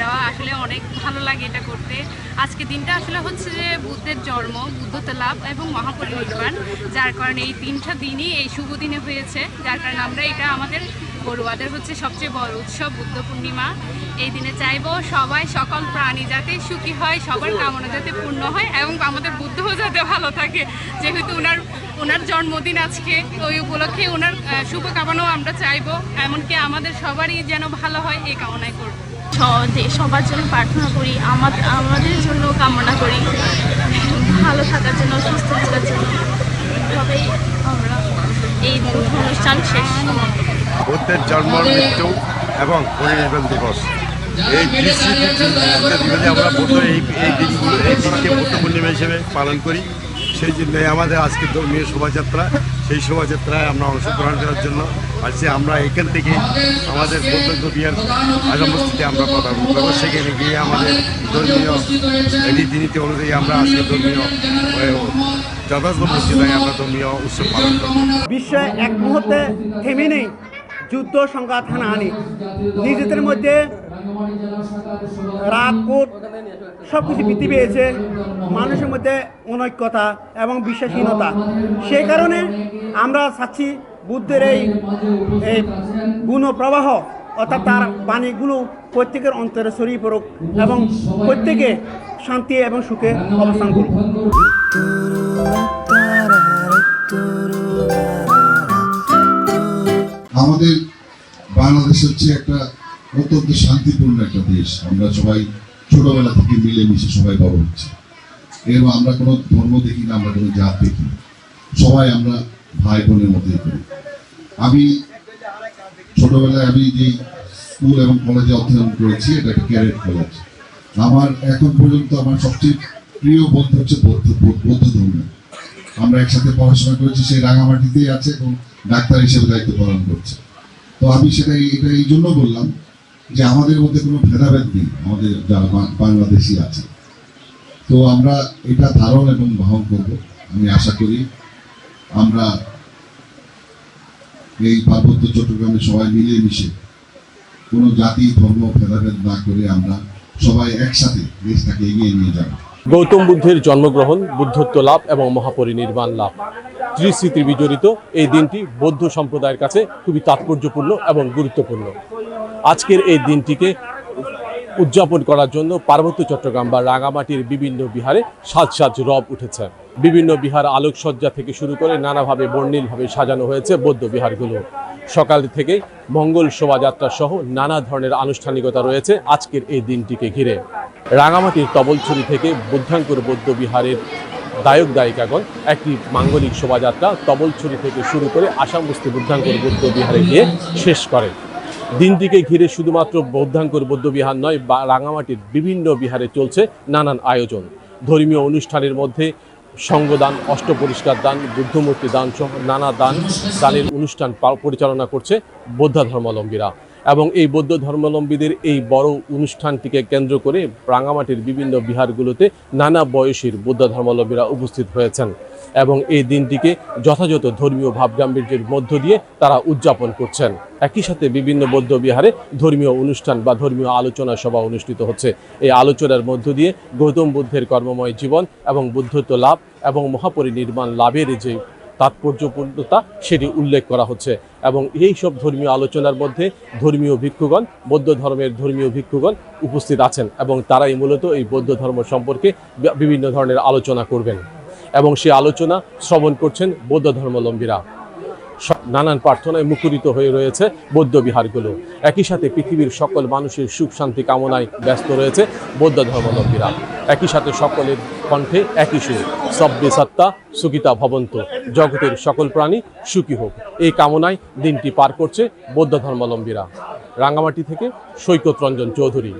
যাওয়া আসলে অনেক ভালো লাগে এটা করতে। আজকে দিনটা আসলে হচ্ছে যে বুদ্ধের জন্ম, বুদ্ধত্ব লাভ এবং মহাপরিনির্বাণ, যার কারণে এই তিনটা দিনই এই শুভ দিনে হয়েছে। যার কারণে আমরা এটা আমাদের বড়ুয়াদের হচ্ছে সবচেয়ে বড় উৎসব, বুদ্ধ পূর্ণিমা। এই দিনে চাইব সবাই সকল প্রাণী যাতে সুখী হয়, সবার কামনা যাতে পূর্ণ হয় এবং আমাদের বুদ্ধও যাতে ভালো থাকে। যেহেতু ওনার ওনার জন্মদিন আজকে, ওই উপলক্ষে ওনার শুভকামনাও আমরা চাইব। এমনকি আমাদের সবারই যেন ভালো হয় এই কামনাই করব। সবার জন্য প্রার্থনা করি আমাদের আমাদের জন্য কামনা করি। ভালো থাকার জন্য, সুস্থ থাকার জন্য। তবেই আমরা এই অনুষ্ঠান শেষ। বুদ্ধের জন্ম মৃত্যু এবং পরিনির্বাণ দিবস। এই দিবসে আমরা বুদ্ধ এই এই দিনগুলো এই দিনকে বুদ্ধ পূর্ণিমা হিসেবে পালন করি। সেই জন্যই আমাদের আজকে ধর্মীয় শোভাযাত্রা সেই শোভাযাত্রায় আমরা অংশগ্রহণ করার জন্য আসছি। আমরা এখান থেকে আমাদের বৌদ্ধ বিহার আগামস্থিতে আমরা পদার্পণ করব। সেখানে গিয়ে আমাদের ধর্মীয় রীতিনীতি অনুযায়ী আমরা আজকে ধর্মীয় যথাযথ আমরা ধর্মীয় উৎসব পালন করব। বিশ্বে এক মুহূর্তে থেমে নেই যুদ্ধ সংঘাত হানাহানি। নিজেদের মধ্যে রাগ সব কিছু বৃদ্ধি পেয়েছে, মানুষের মধ্যে অনৈক্যতা এবং বিশ্বাসহীনতা। সেই কারণে আমরা চাচ্ছি বুদ্ধের এই এই গুণ প্রবাহ অর্থাৎ তার বাণীগুলো প্রত্যেকের অন্তরে ছড়িয়ে পড়ুক এবং প্রত্যেকে শান্তি এবং সুখে অবস্থান করুক। আমাদের বাংলাদেশ হচ্ছে একটা অত্যন্ত শান্তিপূর্ণ একটা দেশ। আমরা সবাই ছোটবেলা থেকে মিলেমিশে সবাই বড় হচ্ছে এরকম আমরা কোনো ধর্ম দেখি না, আমরা কোনো জাত দেখি সবাই আমরা ভাই বোনের মতোই করি। আমি ছোটবেলায় আমি যে স্কুল এবং কলেজে অধ্যয়ন করেছি, এটা একটা ক্যারেট কলেজ। আমার এখন পর্যন্ত আমার সবচেয়ে প্রিয় বন্ধু হচ্ছে বৌদ্ধ বৌদ্ধ ধর্ম। আমরা একসাথে পড়াশোনা করেছি সেই রাঙামাটিতেই আছে এবং ডাক্তার হিসেবে দায়িত্ব পালন করছে। তো আমি সেটা এই- এটা এই জন্য বললাম যে আমাদের মধ্যে কোনো ভেদাভেদ নেই, আমাদের যারা বাংলাদেশি আছে। তো আমরা এটা ধারণ এবং বহন করব, আমি আশা করি। আমরা এই পার্বত্য চট্টগ্রামে সবাই মিলিয়ে মিশে কোনো জাতি, ধর্ম ভেদাভেদ না করে আমরা সবাই একসাথে দেশটাকে এগিয়ে নিয়ে যাব। গৌতম বুদ্ধের জন্মগ্রহণ, বুদ্ধত্ব লাভ এবং মহাপরিনির্বাণ লাভ। ত্রিস্মৃতি বিজড়িত এই দিনটি বৌদ্ধ সম্প্রদায়ের কাছে খুবই তাৎপর্যপূর্ণ এবং গুরুত্বপূর্ণ। আজকের এই দিনটিকে উদযাপন করার জন্য পার্বত্য চট্টগ্রাম বা রাঙামাটির বিভিন্ন বিহারে সাজ সাজ রব উঠেছে। বিভিন্ন বিহার আলোকসজ্জা থেকে শুরু করে নানাভাবে বর্ণিলভাবে সাজানো হয়েছে বৌদ্ধ বিহারগুলো। সকাল থেকে মঙ্গল শোভাযাত্রা সহ নানা ধরনের আনুষ্ঠানিকতা রয়েছে আজকের এই দিনটিকে ঘিরে। রাঙামাটির তবলছড়ি থেকে বুদ্ধাঙ্কুর বৌদ্ধ বিহারের গায়ক গায়িকাগণ একটি মাঙ্গলিক শোভাযাত্রা তবলছড়ি থেকে শুরু করে আসাম বস্তি বুদ্ধাঙ্কুর বৌদ্ধ বিহারে গিয়ে শেষ করে। দিনটিকে ঘিরে শুধুমাত্র বৌদ্ধাঙ্কুর বৌদ্ধ বিহার নয়, বা রাঙামাটির বিভিন্ন বিহারে চলছে নানান আয়োজন। ধর্মীয় অনুষ্ঠানের মধ্যে সঙ্গদান, অষ্টপরিষ্কার দান, বুদ্ধমূর্তি দান সহ নানা দান, দানের অনুষ্ঠান পরিচালনা করছে বৌদ্ধ ধর্মাবলম্বীরা। এবং এই বৌদ্ধ ধর্মাবলম্বীদের এই বড় অনুষ্ঠানটিকে কেন্দ্র করে রাঙামাটির বিভিন্ন বিহারগুলোতে নানা বয়সীর বৌদ্ধ ধর্মাবলম্বীরা উপস্থিত হয়েছেন। এবং এই দিনটিকে যথাযথ ধর্মীয় ভাবগাম্ভীর্যের মধ্য দিয়ে তারা উদযাপন করছেন। একই সাথে বিভিন্ন বৌদ্ধ বিহারে ধর্মীয় অনুষ্ঠান বা ধর্মীয় আলোচনা সভা অনুষ্ঠিত হচ্ছে। এই আলোচনার মধ্য দিয়ে গৌতম বুদ্ধের কর্মময় জীবন এবং বুদ্ধত্ব লাভ এবং মহাপরিনির্মাণ লাভের যে তাৎপর্যপূর্ণতা, সেটি উল্লেখ করা হচ্ছে এবং এই সব ধর্মীয় আলোচনার মধ্যে ধর্মীয় ভিক্ষুগণ, বৌদ্ধ ধর্মের ধর্মীয় ভিক্ষুগণ উপস্থিত আছেন এবং তারাই মূলত এই বৌদ্ধ ধর্ম সম্পর্কে বিভিন্ন ধরনের আলোচনা করবেন। এবং সে আলোচনা শ্রবণ করছেন বৌদ্ধ ধর্মাবলম্বীরা। নানান প্রার্থনায় মুখরিত হয়ে রয়েছে বৌদ্ধ বিহারগুলো একই সাথে পৃথিবীর সকল মানুষের সুখ শান্তি কামনায় ব্যস্ত রয়েছে বৌদ্ধ ধর্মাবলম্বীরা। একই সাথে সকলের কণ্ঠে একই সুর। সব্যে সত্তা, সুখিতা ভবন্ত। জগতের সকল প্রাণী সুখী হোক। এই কামনায় দিনটি পার করছে বৌদ্ধ ধর্মাবলম্বীরা। রাঙ্গামাটি থেকে সৈকত রঞ্জন চৌধুরী।